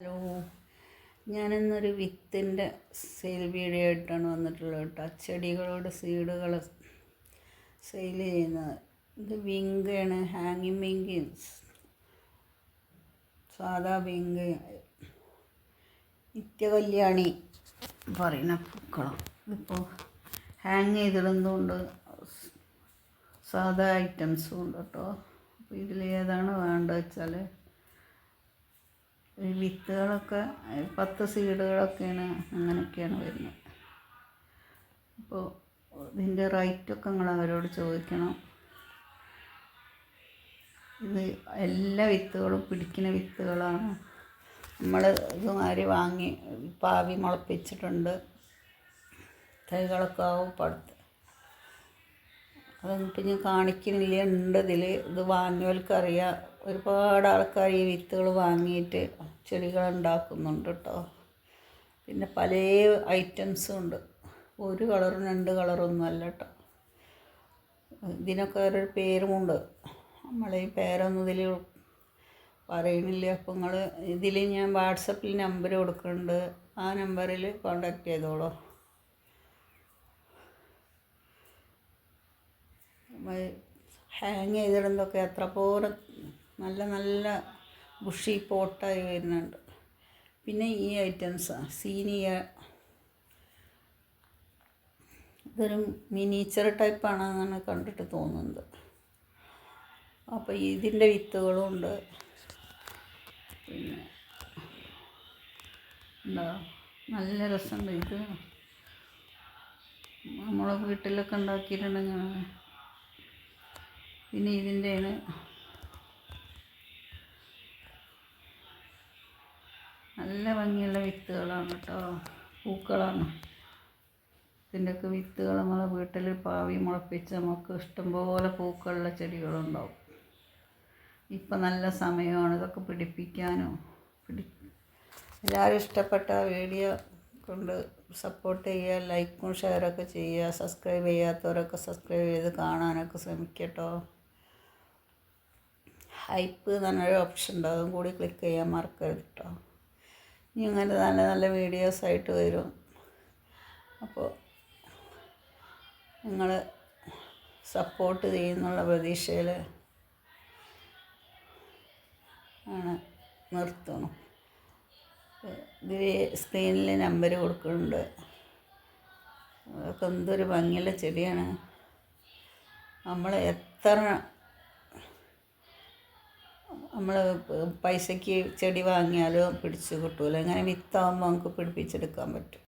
Hello. ഞാനിന്നൊരു വിത്തിന്റെ sale video ആയിട്ടാണ് വന്നിട്ടുള്ളത് കേട്ടോ. ചെടികളോട് സീഡുകൾ സെയിൽ ചെയ്യുന്നത്. ഇത് വിങ്കയാണ് ഹാങ്ങിങ് വിങ്ക് സാധാ വിങ്ക്. നിത്യകല്യാണി പറയുന്ന പൂക്കളം. ഇതിപ്പോൾ ഹാങ് ചെയ്തിടുന്നതുകൊണ്ട് സാധാ ഐറ്റംസും ഉണ്ട് കേട്ടോ. അപ്പോൾ ഇതിൽ ഏതാണ് വേണ്ടത് വെച്ചാൽ ഈ വിത്തുകളൊക്കെ പത്ത് സീഡുകളൊക്കെയാണ് അങ്ങനെയൊക്കെയാണ് വരുന്നത്. അപ്പോൾ ഇതിന്റെ റേറ്റൊക്കെ നിങ്ങൾ അവരോട് ചോദിക്കണം. ഇത് എല്ലാ വിത്തുകളും പിടിക്കുന്ന വിത്തുകളാണ്. നമ്മൾ ഇതുമാതിരി വാങ്ങി പാവി മുളപ്പിച്ചിട്ടുണ്ട്. തൈകളൊക്കെ ആവും പടുത്ത്. അതൊന്നും ഞാൻ കാണിക്കുന്നില്ല ഉണ്ട് ഇതിൽ ഇത് വാങ്ങിയവർക്കറിയാം. ഒരുപാട് ആൾക്കാർ ഈ വിത്തുകൾ വാങ്ങിയിട്ട് ചെടികൾ ഉണ്ടാക്കുന്നുണ്ട് കേട്ടോ പിന്നെ പല ഐറ്റംസും ഉണ്ട്. ഒരു കളറും രണ്ട് കളറൊന്നും അല്ല കേട്ടോ ഇതിനൊക്കെ ഒരു പേരുമുണ്ട്. നമ്മളെ ഈ പേരൊന്നും ഇതിൽ പറയണില്ല. അപ്പം നിങ്ങൾ ഇതിൽ ഞാൻ വാട്സപ്പിൽ നമ്പർ കൊടുക്കുന്നുണ്ട്. ആ നമ്പറിൽ കോണ്ടാക്ട് ചെയ്തോളൂ. ഹാങ് ചെയ്തിടുന്നതൊക്കെ എത്ര പോരം നല്ല നല്ല ബുഷി പോട്ടായി വരുന്നുണ്ട്. പിന്നെ ഈ ഐറ്റംസ് സീനിയ. ഇതൊരു മിനിച്ചർ ടൈപ്പാണെന്നാണ് കണ്ടിട്ട് തോന്നുന്നത്. അപ്പോൾ ഇതിന്റെ വിത്തുകളും ഉണ്ട്. പിന്നെ എന്താ നല്ല രസമുണ്ട് ഇത്. നമ്മളെ വീട്ടിലൊക്കെ ഉണ്ടാക്കിയിട്ടുണ്ടെങ്കിൽ പിന്നെ ഇതിന്റെയാണ്. നല്ല ഭംഗിയുള്ള വിത്തുകളാണ് കേട്ടോ. പൂക്കളാണ്. ഇതിന്റെയൊക്കെ വിത്തുകൾ നമ്മളെ വീട്ടിൽ പാവി മുളപ്പിച്ച് നമുക്ക് ഇഷ്ടംപോലെ പൂക്കളുള്ള ചെടികളുണ്ടാവും. ഇപ്പം നല്ല സമയമാണ് ഇതൊക്കെ പിടിപ്പിക്കാനോ. പിടി എല്ലാവരും ഇഷ്ടപ്പെട്ട വീഡിയോ കൊണ്ട് സപ്പോർട്ട് ചെയ്യുക ലൈക്കും ഷെയറൊക്കെ ചെയ്യുക സബ്സ്ക്രൈബ് ചെയ്യാത്തവരൊക്കെ സബ്സ്ക്രൈബ് ചെയ്ത് കാണാനൊക്കെ ശ്രമിക്കട്ടോ. ഹൈപ്പ് എന്നൊരു ഓപ്ഷൻ ഉണ്ട്. അതും കൂടി ക്ലിക്ക് ചെയ്യാൻ മറക്കരുത് കേട്ടോ ഇനി അങ്ങനെ നല്ല നല്ല വീഡിയോസ് ആയിട്ട് വരും. അപ്പോൾ നിങ്ങൾ സപ്പോർട്ട് ചെയ്യുന്നുള്ള പ്രതീക്ഷയിൽ ആണ് നിർത്തണം. ഇതിൽ സ്ക്രീനിൽ നമ്പർ കൊടുക്കുന്നുണ്ട്. അതൊക്കെ എന്തൊരു ഭംഗിയുള്ള ചെടിയാണ്. നമ്മൾ എത്ര നമ്മൾ പൈസയ്ക്ക് ചെടി വാങ്ങിയാലോ പിടിച്ച് കിട്ടുമല്ലോ ഇങ്ങനെ വിത്താകുമ്പോൾ നമുക്ക് പിടിപ്പിച്ചെടുക്കാൻ പറ്റും.